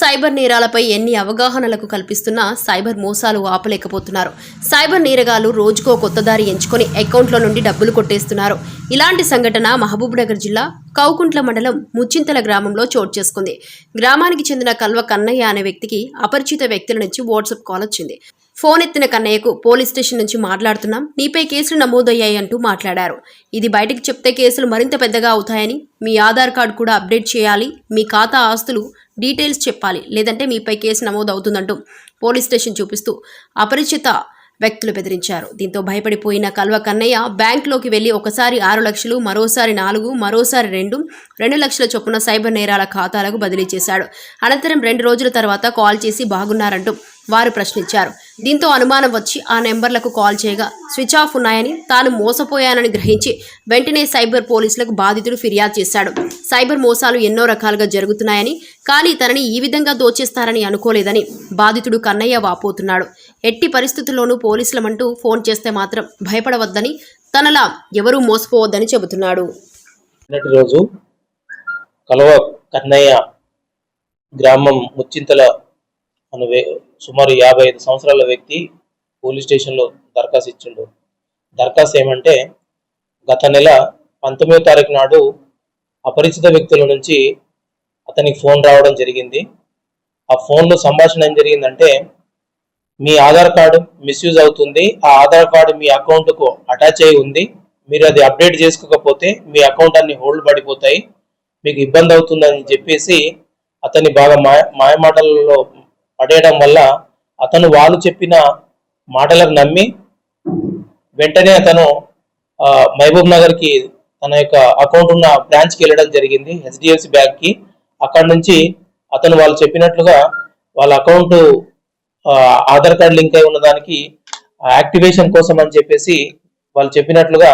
Cyber నేరాలపై ఎన్ని అవగాహనలకు కల్పిస్తున్నా cyber మోసాలు ఆపలేకపోతున్నారు. Cyber నేరగాలు రోజుకో కొత్త దారి ఎంచుకొని అకౌంట్లో నుండి డబ్బులు కొట్టేస్తున్నారు. ఇలాంటి సంఘటన మహబూబ్నగర్ జిల్లా కౌకుంట్ల మండలం ముచ్చింతల గ్రామంలో చోటు చేసుకుంది. గ్రామానికి చెందిన కల్వ కన్నయ్య అనే వ్యక్తికి అపరిచిత వ్యక్తుల నుంచి వాట్సాప్ కాల్ వచ్చింది. ఫోన్ ఎత్తిన కన్నయ్యకు పోలీస్ స్టేషన్ నుంచి మాట్లాడుతున్నాం. నీపై కేసులు నమోదయ్యాయి అంటూ మాట్లాడారు. ఇది బయటకు చెప్తే కేసులు మరింత పెద్దగా అవుతాయని మీ ఆధార్ కార్డు కూడా అప్డేట్ చేయాలి. మీ ఖాతా ఆస్తులు డీటెయిల్స్ చెప్పాలి. లేదంటే మీపై కేసు నమోదు అవుతుందంటూ పోలీస్ స్టేషన్ చూపిస్తూ అపరిచిత వ్యక్తులు బెదిరించారు. దీంతో భయపడిపోయిన కల్వ కన్నయ్య బ్యాంకులోకి వెళ్ళి ఒకసారి ఆరు లక్షలు మరోసారి నాలుగు మరోసారి రెండు రెండు లక్షల చొప్పున సైబర్ నేరాల ఖాతాలకు బదిలీ చేశాడు. అనంతరం రెండు రోజుల తర్వాత కాల్ చేసి బాగున్నారంటూ వారు ప్రశ్నించారు. దీంతో అనుమానం వచ్చి ఆ నెంబర్లకు కాల్ చేయగా స్విచ్ ఆఫ్ ఉన్నాయని తాను మోసపోయానని గ్రహించి వెంటనే సైబర్ పోలీసులకు బాధితుడు ఫిర్యాదు చేశాడు. సైబర్ మోసాలు ఎన్నో రకాలుగా జరుగుతున్నాయని కానీ తనని ఈ విధంగా దోచేస్తారని అనుకోలేదని బాధితుడు కన్నయ్య వాపోతున్నాడు. ఎట్టి పరిస్థితుల్లోనూ పోలీసులమంటూ ఫోన్ చేస్తే మాత్రం భయపడవద్దని తనలా ఎవరూ మోసపోవద్దని చెబుతున్నాడు. రోజు కలవ కన్నయ్య గ్రామం ముచ్చింతల అను వే- సుమారు యాభై ఐదు సంవత్సరాల వ్యక్తి పోలీస్ స్టేషన్లో దరఖాస్తు ఇచ్చిండు. దరఖాస్తు ఏమంటే గత నెల పంతొమ్మిదో తారీఖు నాడు అపరిచిత వ్యక్తుల నుంచి అతనికి ఫోన్ రావడం జరిగింది. ఆ ఫోన్లో సంభాషణ ఏం జరిగిందంటే మీ ఆధార్ కార్డు మిస్యూజ్ అవుతుంది ఆ ఆధార్ కార్డు మీ అకౌంట్కు అటాచ్ అయి ఉంది మీరు అది అప్డేట్ చేసుకోకపోతే మీ అకౌంట్ అన్ని హోల్డ్ పడిపోతాయి మీకు ఇబ్బంది అవుతుందని చెప్పేసి అతన్ని బాగా మాయ మాయమాటలలో పడేయడం వల్ల అతను వాళ్ళు చెప్పిన మాటలకు నమ్మి వెంటనే అతను మహబూబ్ నగర్కి తన యొక్క అకౌంట్ ఉన్న బ్రాంచ్కి వెళ్ళడం జరిగింది హెచ్డిఎఫ్సి బ్యాంక్కి. అక్కడ నుంచి అతను వాళ్ళు చెప్పినట్లుగా వాళ్ళ అకౌంట్ ఆధార్ కార్డ్ లింక్ అయి ఉన్న దానికి యాక్టివేషన్ కోసం అని చెప్పేసి వాళ్ళు చెప్పినట్లుగా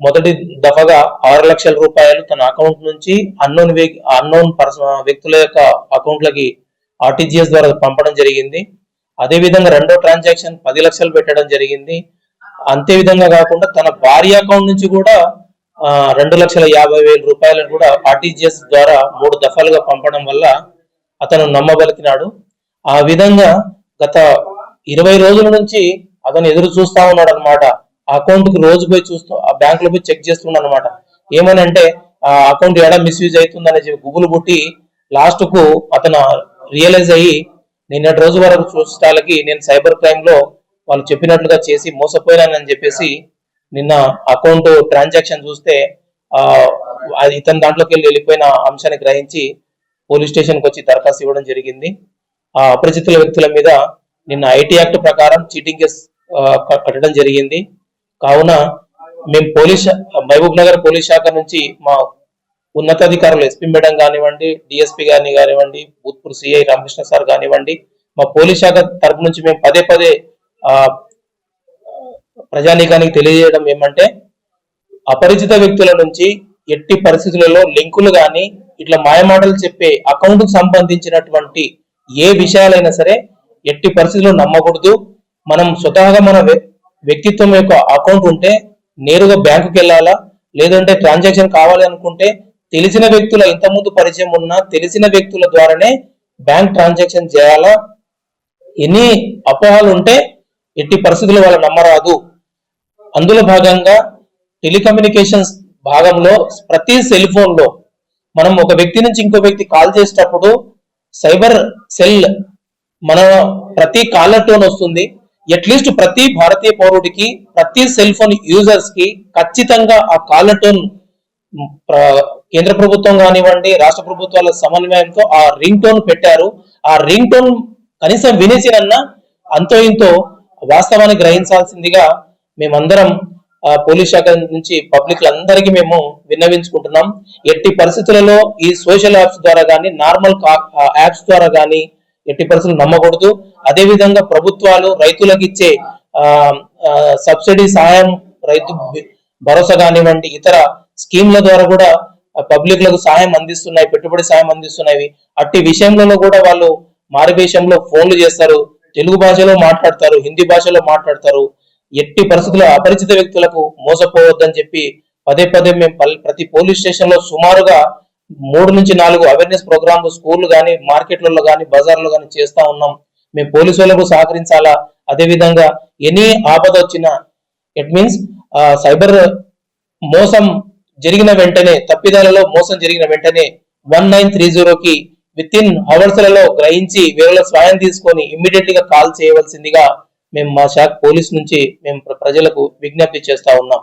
మొదటి దఫగా ఆరు లక్షల రూపాయలు తన అకౌంట్ నుంచి అన్నోన్ అన్నోన్ పర్సన్ వ్యక్తుల యొక్క అకౌంట్లకి ఆర్టీజీఎస్ ద్వారా పంపడం జరిగింది. అదే విధంగా రెండో ట్రాన్సాక్షన్ పది లక్షలు పెట్టడం జరిగింది. అంతే విధంగా కాకుండా తన భార్య అకౌంట్ నుంచి కూడా రెండు లక్షల యాభై వేల రూపాయలను కూడా ఆర్టీజీఎస్ ద్వారా మూడు దఫాలుగా పంపడం వల్ల అతను నమ్మబలికినాడు. ఆ విధంగా గత ఇరవై రోజుల నుంచి అతను ఎదురు చూస్తా ఉన్నాడు అనమాట అకౌంట్కి రోజు పోయి చూస్తూ ఆ బ్యాంక్లో పోయి చెక్ చేస్తున్నాడు అనమాట ఏమని అంటే ఆ అకౌంట్ ఎడ మిస్యూజ్ అవుతుందని చెప్పి గుబులు పుట్టి లాస్ట్కు అతను రియలైజ్ అయ్యి నిన్నటి రోజు వరకు చూస్తాలకి నేను సైబర్ క్రైమ్లో వాళ్ళు చెప్పినట్లుగా చేసి మోసపోయినానని చెప్పేసి నిన్న అకౌంట్ ట్రాన్సాక్షన్ చూస్తే ఆ అది ఇతని దాంట్లోకి వెళ్ళి వెళ్ళిపోయిన అంశాన్ని గ్రహించి పోలీస్ స్టేషన్కి వచ్చి దరఖాస్తు ఇవ్వడం జరిగింది. ఆ అపరిచితుల వ్యక్తుల మీద నిన్న ఐటీ యాక్ట్ ప్రకారం చీటింగ్ కేసు కట్టడం జరిగింది. కావున మేము పోలీస్ మహబూబ్ నగర్ పోలీస్ శాఖ నుంచి మా ఉన్నతాధికారులు ఎస్పీ మేడం కానివ్వండి డిఎస్పీ గారిని కానివ్వండి భూత్పూర్ సిఐ రామకృష్ణ సార్ కానివ్వండి మా పోలీస్ శాఖ తరపు నుంచి మేము పదే పదే ఆ ప్రజానీకానికి తెలియజేయడం ఏమంటే అపరిచిత వ్యక్తుల నుంచి ఎట్టి పరిస్థితులలో లింకులు గాని ఇట్లా మాయమాటలు చెప్పే అకౌంట్కు సంబంధించినటువంటి ఏ విషయాలైనా సరే ఎట్టి పరిస్థితుల్లో నమ్మకూడదు. మనం స్వతహాగా మన వ్యక్తిత్వం యొక్క అకౌంట్ ఉంటే నేరుగా బ్యాంకుకి వెళ్ళాలా లేదంటే ట్రాన్సాక్షన్ కావాలి అనుకుంటే తెలిసిన వ్యక్తుల ఇంతకుముందు పరిచయం ఉన్న తెలిసిన వ్యక్తుల ద్వారానే బ్యాంక్ ట్రాన్సాక్షన్ చేయాలా? ఎన్ని అపోహలు ఉంటే ఎట్టి పరిస్థితులు వాళ్ళు నమ్మరాదు. అందులో భాగంగా టెలికమ్యూనికేషన్స్ భాగంలో ప్రతి సెల్ ఫోన్లో మనం ఒక వ్యక్తి నుంచి ఇంకో వ్యక్తి కాల్ చేసేటప్పుడు సైబర్ సెల్ మన ప్రతి కాలర్ టోన్ వస్తుంది. అట్లీస్ట్ ప్రతి భారతీయ పౌరుడికి ప్రతి సెల్ ఫోన్ యూజర్స్కి ఖచ్చితంగా ఆ కాలర్ టోన్ ప్ర- కేంద్ర ప్రభుత్వం కానివ్వండి రాష్ట్ర ప్రభుత్వాల సమన్వయంతో ఆ రింగ్ టోన్ పెట్టారు. ఆ రింగ్ టోన్ కనీసం వినేసినన్నా అంతో ఇంతో వాస్తవాన్ని గ్రహించాల్సిందిగా మేమందరం ఆ, పోలీస్ శాఖ నుంచి పబ్లిక్ అందరికీ మేము విన్నవించుకుంటున్నాం. ఎట్టి పరిస్థితులలో ఈ సోషల్ యాప్స్ ద్వారా కానీ నార్మల్ యాప్స్ ద్వారా కానీ ఎట్టి పరిస్థితులు నమ్మకూడదు. అదే విధంగా ప్రభుత్వాలు రైతులకు ఇచ్చే సబ్సిడీ సహాయం రైతు భరోసా కానివ్వండి ఇతర స్కీమ్ల ద్వారా కూడా పబ్లిక్లకు సహాయం అందిస్తున్నాయి పెట్టుబడి సహాయం అందిస్తున్నాయి. అట్టి విషయంలో కూడా వాళ్ళు మారువేషంలో ఫోన్లు చేస్తారు తెలుగు భాషలో మాట్లాడతారు హిందీ భాషలో మాట్లాడతారు. ఎట్టి పరిస్థితుల్లో అపరిచిత వ్యక్తులకు మోసపోవద్దని చెప్పి పదే పదే మేము ప్రతి పోలీస్ స్టేషన్లో సుమారుగా మూడు నుంచి నాలుగు అవేర్నెస్ ప్రోగ్రామ్ స్కూల్ కానీ మార్కెట్లలో కానీ బజార్లో కానీ చేస్తా ఉన్నాం. మేము పోలీసు వాళ్ళకు సహకరించాలా? అదేవిధంగా ఎనీ ఆపద వచ్చినా ఇట్ మీన్స్ సైబర్ మోసం జరిగిన వెంటనే తప్పిదాలలో మోసం జరిగిన వెంటనే వన్ నైన్ త్రీ జీరోకి విత్ ఇన్ అవర్స్లలో గ్రహించి వీరుల స్వయం తీసుకొని ఇమ్మీడియట్గా కాల్ చేయవలసిందిగా మేము మా శాఖ పోలీస్ నుంచి మేము ప్రజలకు విజ్ఞప్తి చేస్తా ఉన్నాం.